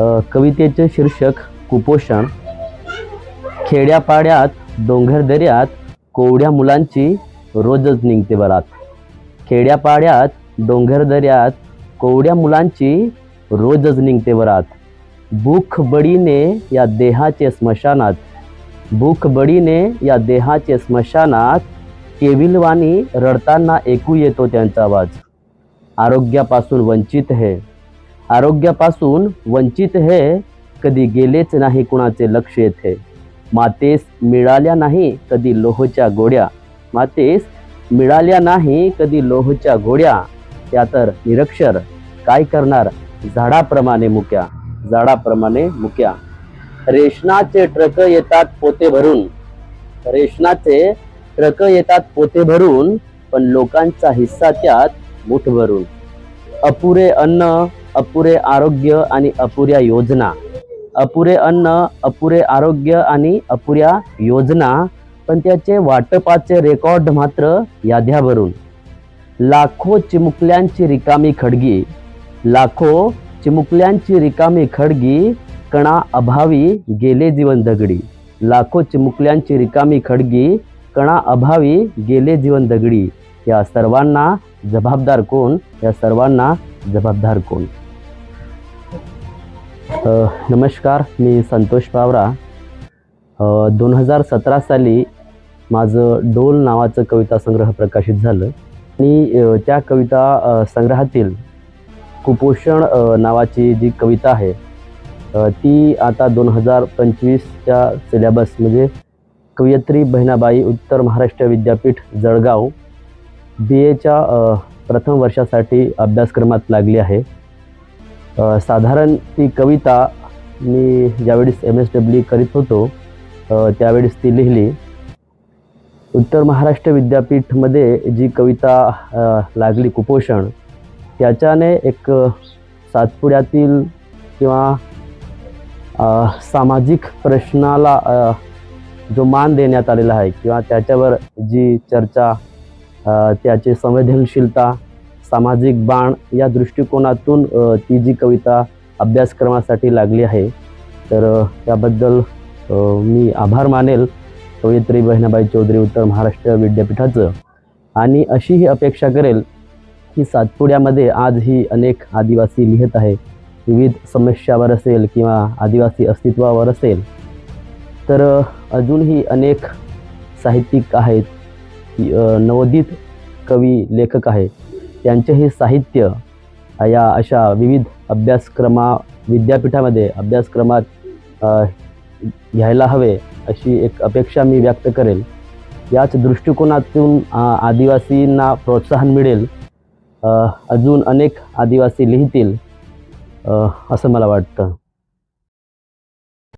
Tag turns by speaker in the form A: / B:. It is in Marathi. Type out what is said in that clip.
A: कवितेचे शीर्षक कुपोषण. खेड्यापाड्यात डोंगरदऱ्यात कोवड्या मुलांची रोजच निघते बरात. खेड्यापाड्यात डोंगरदऱ्यात कोवड्या मुलांची रोजच निघते बरात. भूख बडीने या देहाचे स्मशानात भूख बडीने या देहाचे स्मशानात केविलवाणी रडताना ऐकू येतो त्यांचा आवाज. आरोग्यापासून वंचित हे. आरोग्यापासून वंचित हे कधी गेलेच नाही कुणाचे लक्ष येथे. मातेस मिळाल्या नाही कधी लोहच्या गोड्या. मातेस मिळाल्या नाही कधी लोहच्या गोड्या. त्या तर निरक्षर काय करणार? झाडाप्रमाणे मुक्या. झाडाप्रमाणे मुक्या. रेशनाचे ट्रक येतात पोते भरून. रेशनाचे ट्रक येतात पोते भरून पण लोकांचा हिस्सा त्यात मुठ भरून अपुरे अन्न अपुरे आरोग्य आणि अपुऱ्या योजना. अपुरे अन्न अपुरे आरोग्य आणि अपुऱ्या योजना. पण त्याचे वाटपाचे रेकॉर्ड मात्र याद्या भरून लाखो चिमुकल्यांची रिकामी खडगी लाखो चिमुकल्यांची रिकामी खडगी कणा अभावी गेले जीवन दगडी. लाखो चिमुकल्यांची रिकामी खडगी कणा अभावी गेले जीवन दगडी. या सर्वांना जबाबदार कोण? या सर्वांना जबाबदार कोण? नमस्कार मी संतोष पावरा. दोन हजार सतरा साली माझं डोल नावाचं कविता संग्रह प्रकाशित झालं. आणि त्या कविता संग्रहातील कुपोषण नावाची जी कविता आहे ती आता दोन हजार पंचवीसच्या सिलेबस म्हणजे कवयित्री बहिणाबाई उत्तर महाराष्ट्र विद्यापीठ जळगाव बी एच्या प्रथम वर्षासाठी अभ्यासक्रमात लागली आहे. साधारण ती कविता मी ज्यावेळेस एम एस डब्ल्यू करीत होतो त्यावेळेस ती लिहिली. उत्तर महाराष्ट्र विद्यापीठमध्ये जी कविता लागली कुपोषण त्याच्याने एक सातपुड्यातील किंवा सामाजिक प्रश्नाला जो मान देण्यात आलेला आहे किंवा त्याच्यावर जी चर्चा त्याची संवेदनशीलता सामाजिक बाण या दृष्टिकोनातून ती जी कविता अभ्यासक्रमासाठी लागली आहे तर त्याबद्दल मी आभार मानेल. कवयित्री बहिणाबाई चौधरी उत्तर महाराष्ट्र विद्यापीठाचं. आणि अशी ही अपेक्षा करेल की सातपुड्यामध्ये आजही अनेक आदिवासी लिहित आहे. विविध समस्यावर असेल किंवा आदिवासी अस्तित्वावर असेल. तर अजूनही अनेक साहित्यिक आहेत. नवोदित कवी लेखक आहेत त्यांचेही साहित्य या अशा विविध अभ्यासक्रमा विद्यापीठामध्ये अभ्यासक्रमात घ्यायला हवे अशी एक अपेक्षा मी व्यक्त करेल. याच दृष्टिकोनातून आदिवासींना प्रोत्साहन मिळेल. अजून अनेक आदिवासी लिहितील असं मला वाटतं.